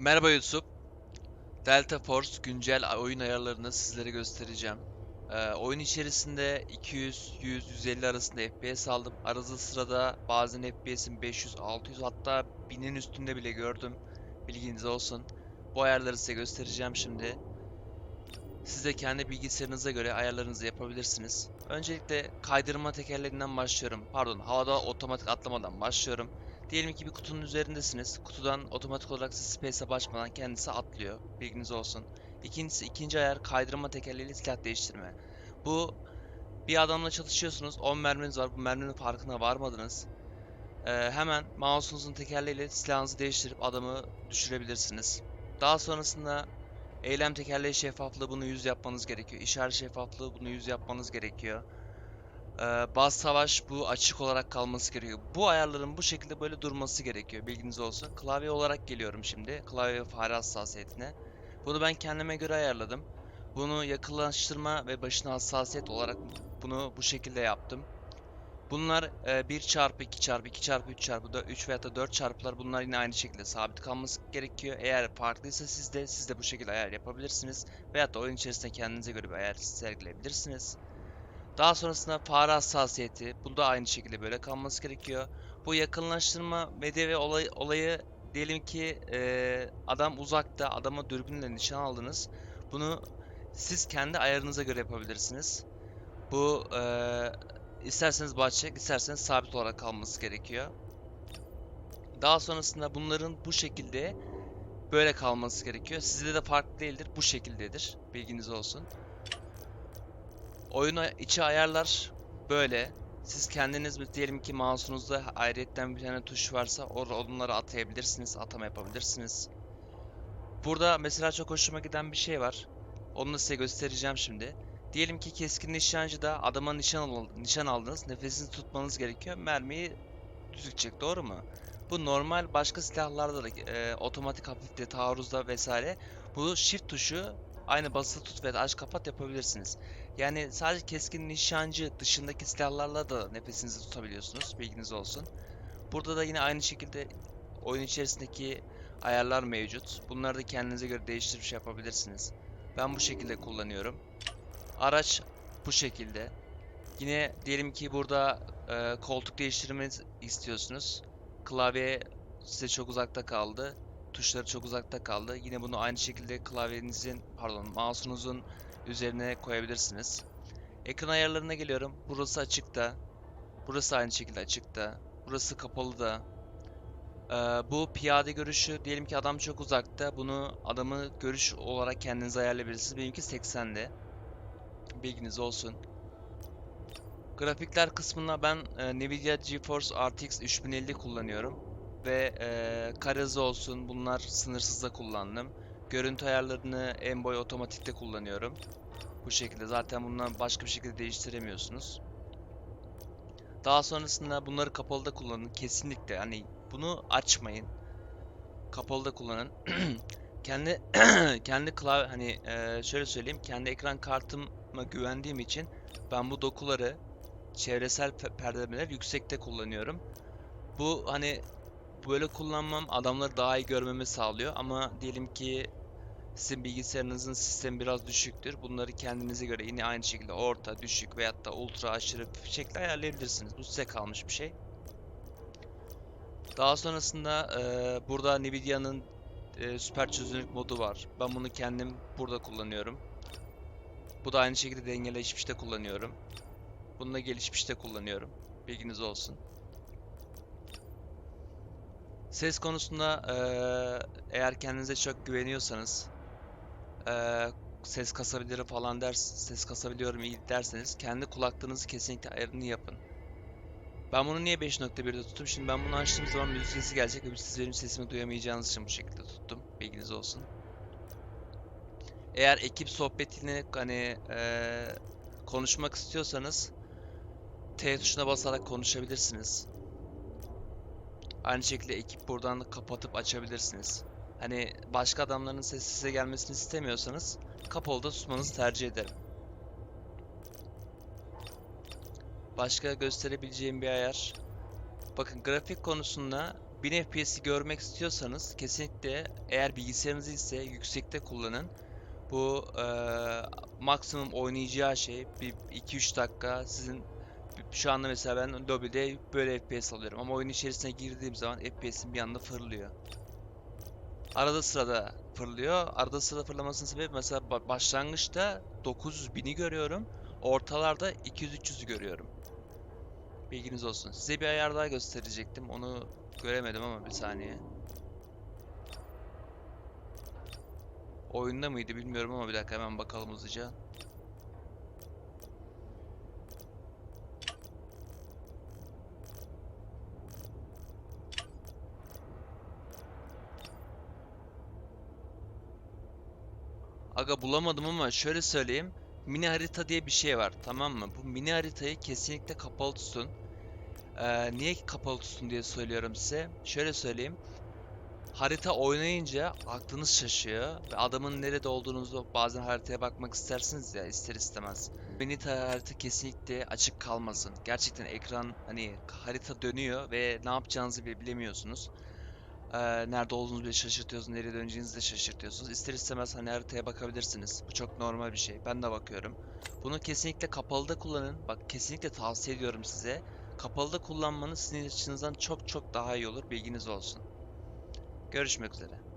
Merhaba YouTube. Delta Force güncel oyun ayarlarını sizlere göstereceğim. Ee, oyun içerisinde 200, 100, 150 arasında FPS aldım. Arada sırada bazen FPS'im 500, 600 hatta 1000'in üstünde bile gördüm. Bilginiz olsun. Bu ayarları size göstereceğim şimdi. Siz de kendi bilgisayarınıza göre ayarlarınızı yapabilirsiniz. Öncelikle kaydırma tekerlerinden başlıyorum. Pardon, havada otomatik atlamadan başlıyorum. Diyelim ki bir kutunun üzerindesiniz. Kutudan otomatik olarak siz space'e basmadan kendisi atlıyor. Bilginiz olsun. İkincisi ikinci ayar kaydırma tekerleğiyle silah değiştirme. Bu bir adamla çalışıyorsunuz. 10 merminiz var. Bu merminin farkına varmadınız. Ee, hemen mouse'unuzun tekerleğiyle silahınızı değiştirip adamı düşürebilirsiniz. Daha sonrasında eylem tekerleği şeffaflığı bunu 100 yapmanız gerekiyor. İşaret şeffaflığı bunu 100 yapmanız gerekiyor. Ee, baz savaş bu açık olarak kalması gerekiyor. Bu ayarların bu şekilde böyle durması gerekiyor. Bilginiz olsun. Klavye olarak geliyorum şimdi. Klavye fare hassasiyetine. Bunu ben kendime göre ayarladım. Bunu yakınlaştırma ve başına hassasiyet olarak bunu bu şekilde yaptım. Bunlar e, 1 çarpı 2 çarpı 2 çarpı 3 çarpı 4, 3 veya da 4 çarpılar bunlar yine aynı şekilde sabit kalması gerekiyor. Eğer farklıysa sizde siz de bu şekilde ayar yapabilirsiniz. Veyahut da oyun içerisinde kendinize göre bir ayar sergileyebilirsiniz. Daha sonrasında fare hassasiyeti. Bu da aynı şekilde böyle kalması gerekiyor. Bu yakınlaştırma ve olay, olayı diyelim ki e, adam uzakta, adama dürbünle nişan aldınız. Bunu siz kendi ayarınıza göre yapabilirsiniz. Bu e, isterseniz bahçe, isterseniz sabit olarak kalması gerekiyor. Daha sonrasında bunların bu şekilde böyle kalması gerekiyor. Sizde de farklı değildir, bu şekildedir. Bilginiz olsun. Oyuna içi ayarlar böyle. Siz kendiniz mi diyelim ki mouse'unuzda ayrıyetten bir tane tuş varsa onları atayabilirsiniz, atama yapabilirsiniz. Burada mesela çok hoşuma giden bir şey var. Onu size göstereceğim şimdi. Diyelim ki keskin nişancıda adama nişan, al nişan aldınız. Nefesinizi tutmanız gerekiyor. Mermiyi düzültecek doğru mu? Bu normal başka silahlarda da e, otomatik hafifte taarruzda vesaire bu shift tuşu aynı basılı tut ve aç kapat yapabilirsiniz. Yani sadece keskin nişancı dışındaki silahlarla da nefesinizi tutabiliyorsunuz. Bilginiz olsun. Burada da yine aynı şekilde oyun içerisindeki ayarlar mevcut. Bunları da kendinize göre değiştirip şey yapabilirsiniz. Ben bu şekilde kullanıyorum. Araç bu şekilde. Yine diyelim ki burada e, koltuk değiştirmeniz istiyorsunuz. Klavye size çok uzakta kaldı. Tuşları çok uzakta kaldı. Yine bunu aynı şekilde klavyenizin, pardon, mouse'unuzun üzerine koyabilirsiniz. Ekran ayarlarına geliyorum. Burası açıkta. Burası aynı şekilde açıkta. Burası kapalı da. Ee, bu piyade görüşü diyelim ki adam çok uzakta. Bunu adamı görüş olarak kendiniz ayarlayabilirsiniz. Benimki 80'de. Bilginiz olsun. Grafikler kısmında ben e, Nvidia GeForce RTX 3050 kullanıyorum. Ve e, kare hızı olsun bunlar sınırsızda kullandım. Görüntü ayarlarını en boy otomatikte kullanıyorum. Bu şekilde zaten bundan başka bir şekilde değiştiremiyorsunuz. Daha sonrasında bunları kapalıda kullanın. Kesinlikle hani bunu açmayın. Kapalıda kullanın. kendi kendi klavye hani e, şöyle söyleyeyim. Kendi ekran kartıma güvendiğim için ben bu dokuları çevresel pe- perdeler yüksekte kullanıyorum. Bu hani böyle kullanmam adamları daha iyi görmemi sağlıyor ama diyelim ki sizin bilgisayarınızın sistemi biraz düşüktür. Bunları kendinize göre yine aynı şekilde orta, düşük veyahut da ultra aşırı şekilde ayarlayabilirsiniz. Bu size kalmış bir şey. Daha sonrasında eee, burada Nvidia'nın eee, süper çözünürlük modu var. Ben bunu kendim burada kullanıyorum. Bu da aynı şekilde dengeleşmişte kullanıyorum. Bunu da gelişmişte kullanıyorum. Bilginiz olsun. Ses konusunda eğer kendinize çok güveniyorsanız ses kasabilirim falan ders ses kasabiliyorum iyi derseniz kendi kulaklığınızı kesinlikle ayarını yapın. Ben bunu niye 5.1'de tuttum? Şimdi ben bunu açtığım zaman müzik sesi gelecek ve siz benim sesimi duyamayacağınız için bu şekilde tuttum. Bilginiz olsun. Eğer ekip sohbetini hani eee, konuşmak istiyorsanız T tuşuna basarak konuşabilirsiniz. Aynı şekilde ekip buradan kapatıp açabilirsiniz. Hani başka adamların sesi size gelmesini istemiyorsanız kapalıda tutmanızı tercih ederim. Başka gösterebileceğim bir ayar. Bakın grafik konusunda 1000 FPS'i görmek istiyorsanız kesinlikle eğer bilgisayarınız ise yüksekte kullanın. Bu eee, maksimum oynayacağı şey bir 2-3 dakika sizin şu anda mesela ben lobby'de böyle FPS alıyorum ama oyun içerisine girdiğim zaman FPS'im bir anda fırlıyor. Arada sırada fırlıyor. Arada sırada fırlamasının sebebi mesela ba- başlangıçta 900 bini görüyorum. Ortalarda 200-300'ü görüyorum. Bilginiz olsun. Size bir ayar daha gösterecektim. Onu göremedim ama bir saniye. Oyunda mıydı bilmiyorum ama bir dakika hemen bakalım hızlıca. Aga bulamadım ama şöyle söyleyeyim. Mini harita diye bir şey var tamam mı? Bu mini haritayı kesinlikle kapalı tutun. Ee, niye kapalı tutun diye söylüyorum size. Şöyle söyleyeyim. Harita oynayınca aklınız şaşıyor ve adamın nerede olduğunuzu bazen haritaya bakmak istersiniz ya ister istemez. Mini ta- harita kesinlikle açık kalmasın. Gerçekten ekran hani harita dönüyor ve ne yapacağınızı bile bilemiyorsunuz. Ee, nerede olduğunuzu bile şaşırtıyorsunuz, nereye döneceğinizi de şaşırtıyorsunuz. İster istemez hani haritaya bakabilirsiniz. Bu çok normal bir şey. Ben de bakıyorum. Bunu kesinlikle kapalıda kullanın. Bak kesinlikle tavsiye ediyorum size. Kapalıda kullanmanız sizin açınızdan çok çok daha iyi olur. Bilginiz olsun. Görüşmek üzere.